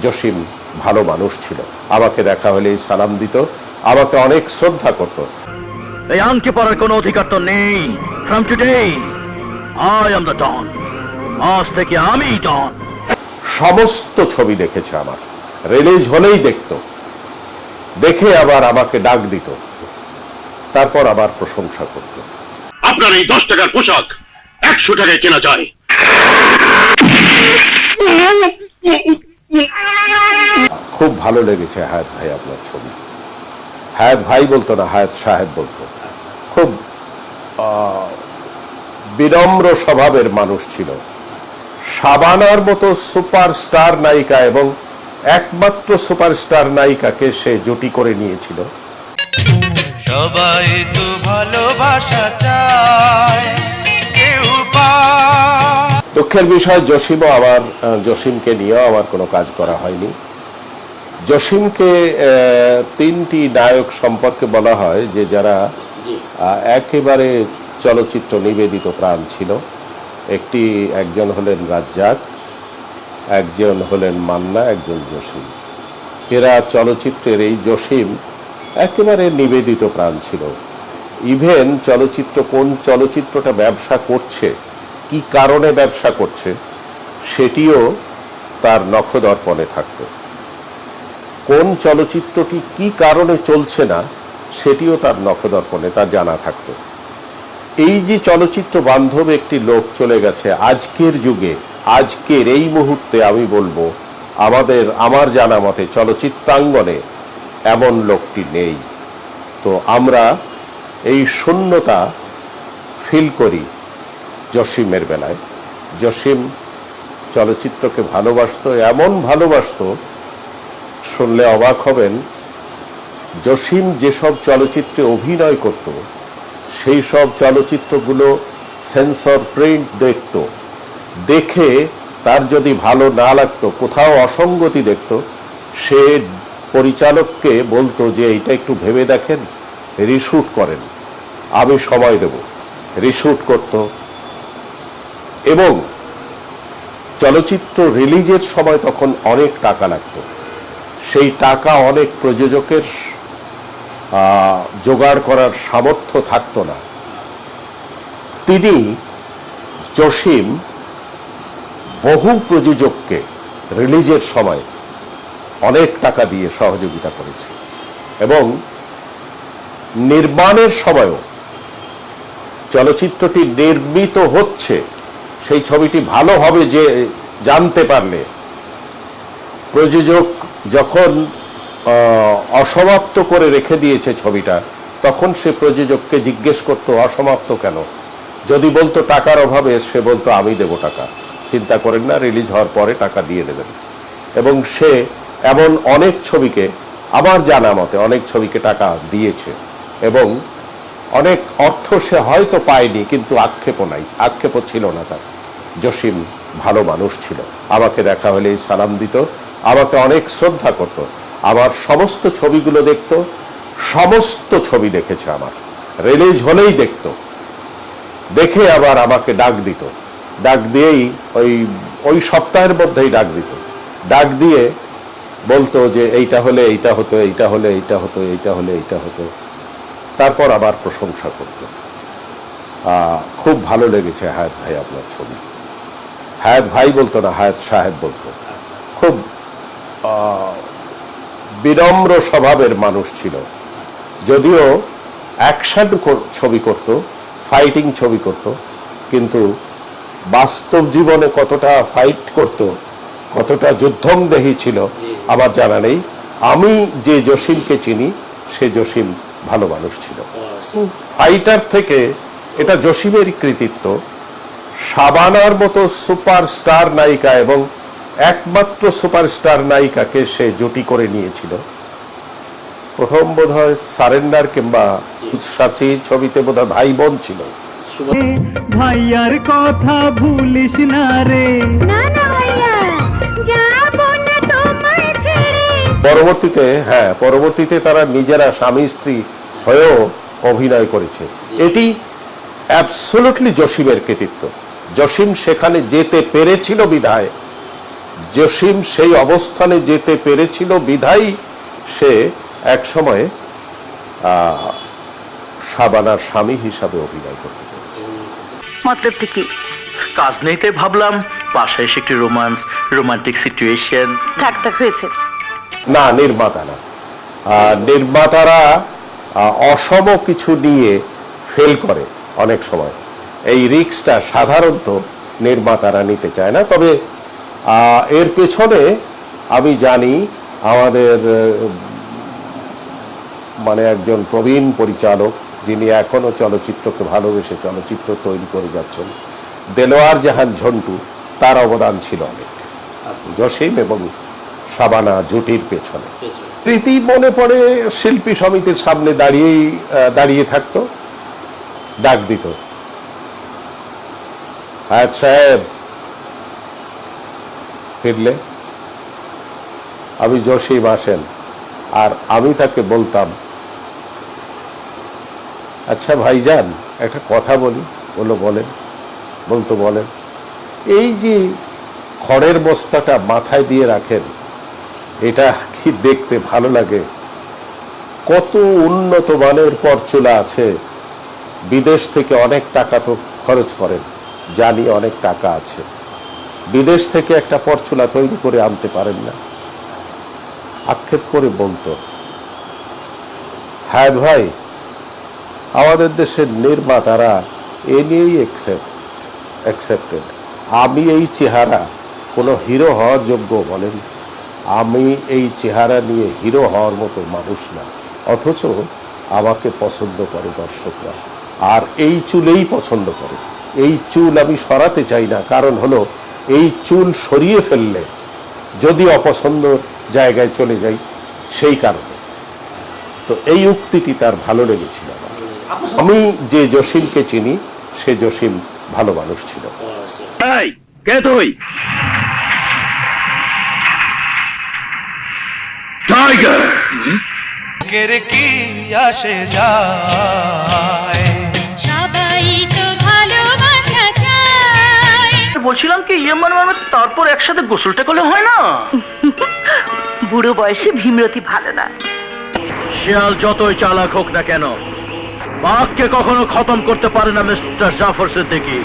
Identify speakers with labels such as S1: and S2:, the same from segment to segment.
S1: জসিম ভালো মানুষ ছিল। আমাকে দেখা হলেই সালাম দিত আমাকে অনেক শ্রদ্ধা করত।
S2: এই আংটি পরার কোনো অধিকার তো নেই। From today I am the don আজ থেকে আমি ডন
S1: সমস্ত ছবি দেখেছে আমার। রিলিজ হলেই দেখতো। দেখে আবার আমাকে ডাক দিত। তারপর আবার প্রশংসা করত।
S3: আপনার এই দশ টাকার পোশাক একশো টাকায় কেনা যায়।
S1: খুব ভালো লেগেছে হায়াত ভাই আপনার ছবি। হায়াত ভাই বলতো না হায়াত সাহেব বলতো। খুব বিনম্র স্বভাবের মানুষ ছিল। সাবানার মতো সুপারস্টার নায়িকা এবং একমাত্র সুপারস্টার নায়িকাকে সে জুটি করে নিয়েছিল।
S4: সবাই তো ভালোবাসা চায় কেউ
S1: দুঃখের বিষয় জসিমও আমার জসিমকে নিয়েও আমার কোনো কাজ করা হয়নি। জসিমকে তিনটি নায়ক সম্পর্কে বলা হয় যে যারা একেবারে চলচ্চিত্র নিবেদিত প্রাণ ছিল। একটি একজন হলেন রাজ্জাক একজন হলেন মান্না একজন জসিম। এরা চলচ্চিত্রের এই জসিম একেবারে নিবেদিত প্রাণ ছিল। ইভেন চলচ্চিত্র কোন চলচ্চিত্রটা ব্যবসা করছে কি কারণে ব্যবসা করছে সেটিও তার নখদর্পণে থাকতো। কোন চলচ্চিত্রটি কি কারণে চলছে না, সেটিও তার নখদর্পণে তার জানা থাকতো। এই যে চলচ্চিত্র বান্ধব একটি লোক চলে গেছে, আজকের যুগে, আজকের এই মুহূর্তে আমি বলব, আমাদের, আমার জানা মতে চলচ্চিত্রাঙ্গনে এমন লোকটি নেই। তো আমরা এই শূন্যতা ফিল করি জসিমের বেলায়। জসিম চলচ্চিত্রকে ভালোবাসতো, এমন ভালোবাসতো শুনলে অবাক হবেন, জসিম যেসব চলচ্চিত্রে অভিনয় করত, সেই সব চলচ্চিত্রগুলো সেন্সর প্রিন্ট দেখত। দেখে তার যদি ভালো না লাগতো, কোথাও অসঙ্গতি দেখত, সে পরিচালককে বলতো যে এটা একটু ভেবে দেখেন, রিশুট করেন। আমি সময় দেব। রিশুট করত। এবং চলচ্চিত্র রিলিজের সময় তখন অনেক টাকা লাগতো। সেই টাকা অনেক প্রযোজকের জোগাড় করার সামর্থ্য থাকতো না। তিনি জসিম বহু প্রযোজককে রিলিজের সময় অনেক টাকা দিয়ে সহযোগিতা করেছে এবং নির্মাণের সময়ও চলচ্চিত্রটি নির্মিত হচ্ছে, সেই ছবিটি ভালো হবে যে জানতে পারলে। প্রযোজক যখন অসমাপ্ত করে রেখে দিয়েছে ছবিটা, তখন সে প্রযোজককে জিজ্ঞেস করতো, অসমাপ্ত কেন? যদি বলতো টাকার অভাবে, সে বলতো, আমি দেব টাকা। চিন্তা করেন না, রিলিজ হওয়ার পরে টাকা দিয়ে দেবেন। এবং সে এমন অনেক ছবিকে, আমার জানা মতে অনেক ছবিকে টাকা দিয়েছে। এবং অনেক অর্থ সে হয়তো পায়নি, কিন্তু আক্ষেপও নাই। আক্ষেপও ছিল না তার। জসিম ভালো মানুষ ছিল। আমাকে দেখা হলেই সালাম দিত। আমাকে অনেক শ্রদ্ধা করত। আমার সমস্ত ছবিগুলো দেখতো, সমস্ত ছবি দেখেছে আমার। রিলিজ হলেই দেখতো। দেখে আবার আমাকে ডাক দিত। ডাক দিয়েই ওই ওই সপ্তাহের মধ্যেই ডাক দিত। ডাক দিয়ে বলতো যে, এইটা হলে এইটা হতো, এইটা হলে এইটা হতো, এইটা হলে এইটা হতো। তারপর আবার প্রশংসা করত। খুব ভালো লেগেছে হায়াত ভাই আপনার ছবি। হায়াত ভাই বলতো না, হায়াত সাহেব বলতো। বিনম্র স্বভাবের মানুষ ছিল। যদিও অ্যাকশন ছবি করত ফাইটিং ছবি করত কিন্তু বাস্তব জীবনে কতটা ফাইট করত কতটা যুদ্ধংদেহী ছিল আমার জানা নেই। আমি যে জসিমকে চিনি সে জসিম ভালো মানুষ ছিল। ফাইটার থেকে এটা জসিমেরই কৃতিত্ব সাবানার মতো সুপারস্টার নায়িকা এবং একমাত্র সুপারস্টার নায়িকাকে সে জুটি করে নিয়েছিল। প্রথম বোধ হয় সারেন্ডার কিংবা উৎসাসী ছবিতে বোধ হয় ভাই বোন ছিল।
S5: ভাইয়ার কথা ভুলিস না রে।
S6: না না ভাইয়া যাব না তোমায় ছেড়ে।
S1: পরবর্তীতে হ্যাঁ পরবর্তীতে তারা নিজেরা স্বামী স্ত্রী হয়েও অভিনয় করেছে। এটি অ্যাবসোলুটলি জসিমের কৃতিত্ব। জসিম সেখানে যেতে পেরেছিল বিধায় জসিম সেই অবস্থানে যেতে পেরেছিল বিধাই সে এক সময় সাবানার স্বামী হিসাবে অভিনয় করতে পেরেছে।
S2: কি? কাজ নেই তাই ভাবলাম পাশে এসে একটি রোমান্স রোমান্টিক সিচুয়েশন
S6: থাক থাক হয়েছে।
S1: না নির্মাতা না। আহ, নির্মাতারা আহ, অসম কিছু নিয়ে ফেল করে অনেক সময়। এই রিক্সটা সাধারণত নির্মাতারা নিতে চায় না তবে এর পেছনে আমি জানি আমাদের মানে একজন প্রবীণ পরিচালক যিনি এখনও চলচ্চিত্রকে ভালোবেসে চলচ্চিত্র তৈরি করে যাচ্ছেন দেলোয়ার জাহান ঝন্টু তার অবদান ছিল অনেক। জসিম এবং সাবানা জুটির পেছনে। প্রীতি মনে পড়ে শিল্পী সমিতির সামনে দাঁড়িয়েই দাঁড়িয়ে থাকতো ডাক দিত। হ্যাঁ সাহেব ফিরলে আমি জসিম আসেন আর আমি তাকে বলতাম আচ্ছা ভাইজান, একটা কথা বলি। বলো বলেন। বলতো, বলেন। এই যে খড়ের বস্তাটা মাথায় দিয়ে রাখেন, এটা কি দেখতে ভালো লাগে? কত উন্নত মানের পরচুলা আছে। বিদেশ থেকে অনেক টাকা তো খরচ করেন, জানি অনেক টাকা আছে। বিদেশ থেকে একটা পরচুলা তৈরি করে আনতে পারেন না। আক্ষেপ করে বলতো হ্যাঁ ভাই, আমাদের দেশের নির্মাতারা এ নিয়েই অ্যাকসেপ্ট অ্যাকসেপ্টেড আমি এই চেহারা কোনো হিরো হওয়ার যোগ্য বলেন। আমি এই চেহারা নিয়ে হিরো হওয়ার মতো মানুষ না, অথচ আমাকে পছন্দ করে দর্শকরা। আর এই চুলেই পছন্দ করে। এই চুল আমি সরাতে চাই না। কারণ হলো এই চুল সরিয়ে ফেললে যদি অপছন্দ জায়গায় চলে যাই সেই কারণে। তো এই উক্তিটি তার ভালো লেগেছিল আমার। আমি যে জসিমকে চিনি সে জসিম ভালো মানুষ ছিল।
S3: এই কে তুই? টাইগার
S4: কি আসে যায়
S2: বলছিলাম কি ইয়ে মানে মানে তারপর একসাথে গোসলটা করলে হয় না?
S6: বুড়ো বয়সে ভীমরতি ভালো না।
S2: শিয়াল যতই চালাক হোক না কেন বাঘকে কখনো খতম করতে পারে না মিস্টার জাফর সিদ্দিকী।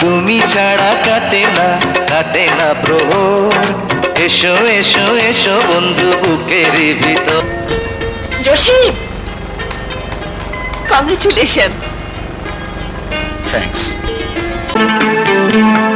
S4: তুমি ছাড়া কাটে না কাটে না প্রহর। এসো এসো এসো বন্ধু বুকের ভিতর।
S6: Jasim congratulation.
S2: Thanks thank you.